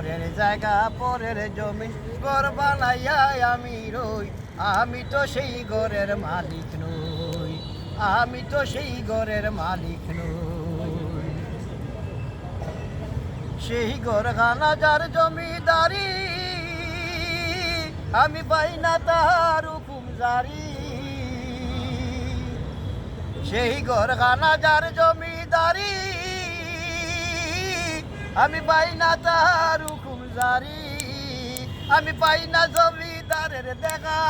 পরের জায়গা, পরের জমি ঘর বানাইয়া আমি রই। আমি তো সেই ঘরের মালিক নই। আমি তো সেই ঘরের মালিক নই। সেই ঘরখানা যার জমিদারি, আমি পাই না তাহার হুকুম জারি। সেই ঘরখানা যার জমিদারি আমি পাই না তাহার হুকুম জারি, আমি পাই না জমিদারের দেখা।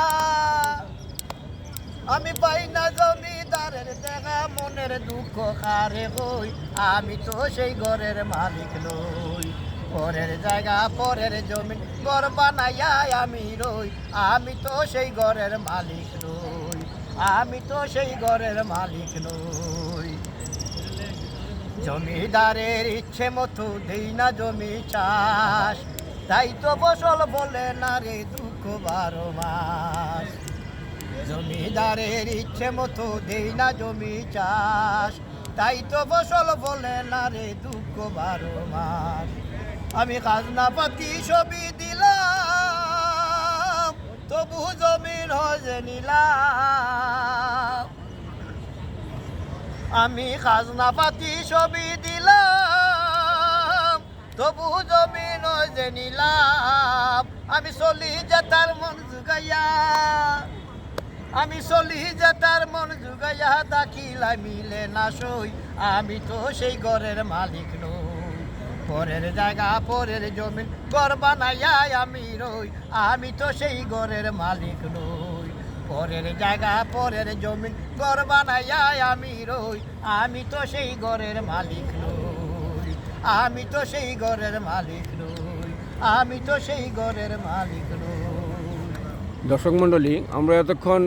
আমি পাই না জমিদারের দেখা, মনের দুঃখ কারে হই আমি তো সেই ঘরের মালিক নই। পরের জায়গা, পরের জমি ঘর বানাইয়া আমি রই। আমি তো সেই ঘরের মালিক নই। আমি তো সেই ঘরের মালিক নই। জমিদারের ইচ্ছে মতো দেই না জমি চাষ। তাই তো ফসল বলে না রে দুঃখ বারো মাস। জমিদারের ইচ্ছে মতো দেই না জমি চাষ। তাই তো ফসল বলে না রে দুঃখ বারো মাস। আমি খাজনা পাতি ছবি দিলাম, তবু জমির হজে নিলাম। আমি খাজনা পাতি ছবি দিলাম, তবু জমিন যে নিলাম। আমি চলি যে তার মন জুগাইয়া, আমি চলি যে তার মন জুগাইয়া দাখিলা মিলে না সই। আমি তো সেই ঘরের মালিক নই। পরের জায়গা, পরের জমিন ঘর বানাইয়া আমি রই। আমি তো সেই ঘরের মালিক নই। পরের জায়গা, পরের জমিন, ঘর বানাইয়া আমি রই। আমি তো সেই ঘরের মালিক নই। আমি তো সেই ঘরের মালিক নই। আমি তো সেই ঘরের মালিক নই। দর্শক মণ্ডলী, আমরা এতক্ষণ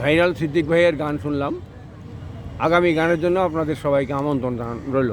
ভাইরাল সিদ্দিক ভাইয়ের গান শুনলাম। আগামী গানের জন্য আপনাদের সবাইকে আমন্ত্রণ রইল।